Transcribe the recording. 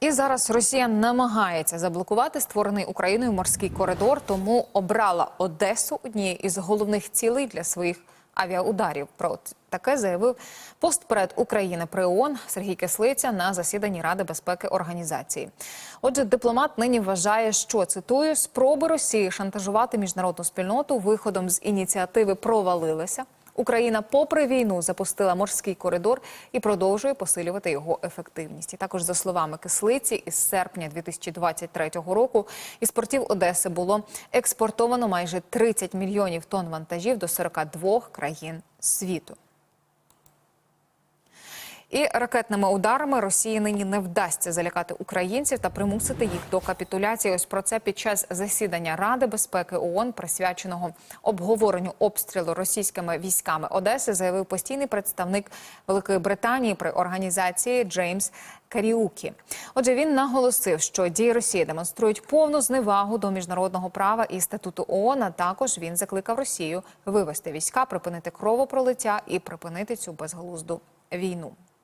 І зараз Росія намагається заблокувати створений Україною морський коридор, тому обрала Одесу однією із головних цілей для своїх авіаударів. Про таке заявив постперед України при ООН Сергій Кислиця на засіданні Ради безпеки організації. Отже, дипломат нині вважає, що цитую спроби Росії шантажувати міжнародну спільноту виходом з ініціативи провалилися. Україна, попри війну, запустила морський коридор і продовжує посилювати його ефективність. І також за словами кислиці, із серпня 2023 року із портів Одеси було експортовано майже 30 мільйонів тонн вантажів до 42 країн світу. І ракетними ударами Росії нині не вдасться залякати українців та примусити їх до капітуляції. Ось про це під час засідання Ради безпеки ООН, присвяченого обговоренню обстрілу російськими військами Одеси, заявив постійний представник Великої Британії при організації Джеймс Каріукі. Отже, він наголосив, що дії Росії демонструють повну зневагу до міжнародного права і статуту ООН, а Також він закликав Росію вивести війська, припинити кровопролиття і припинити цю безглузду війну.